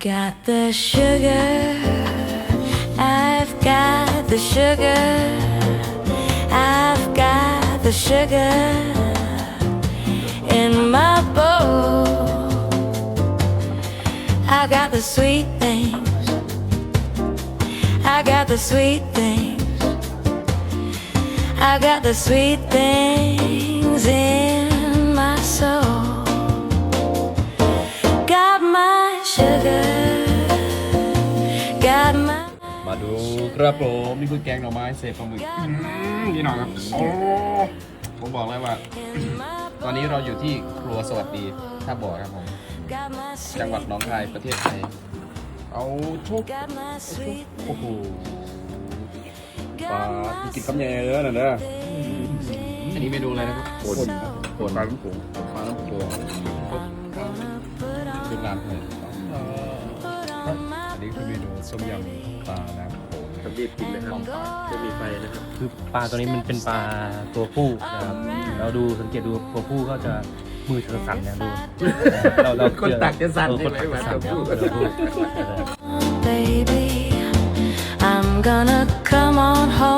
got the sugar. I've got the sugar. I've got the sugar in my bowl. I got the sweet things. I got the sweet things. I got the sweet things มาดูครับผมนี่คือแกงหน่อไม้เศษปลาหมึกอืมนี่หน่อยครับโอ้ผมบอกเลยว่า ตอนนี้เราอยู่ที่ครัวสวัสดีท่าบ่อครับผม Got my จังหวัด sweet. หนองคายประเทศไทยเอาทุก Got my sweet. โอ้โหปลาที่กินกับแย่เลยนะเด้ออันนี้เมนูอะไรนะครับโคนโคนปลาลูกโป่งปลาลูกโป่ง I'm gonna put on, คือน้ำเลย ส้มยำปลาน้ำโขงกับรีบกินนะครับจะมีไฟนะครับ คือปลาตัวนี้มันเป็นปลาตัวผู้นะครับเราดูสังเกตดูตัวผู้ก็จะมือจะสั่นอย่างดูเราเราคนตักจะสั่นเออใช่คนไหมตักเหมืจะอนสั่นตัวเนี่ยผู้ตัวผู้ baby. I'm gonna come on home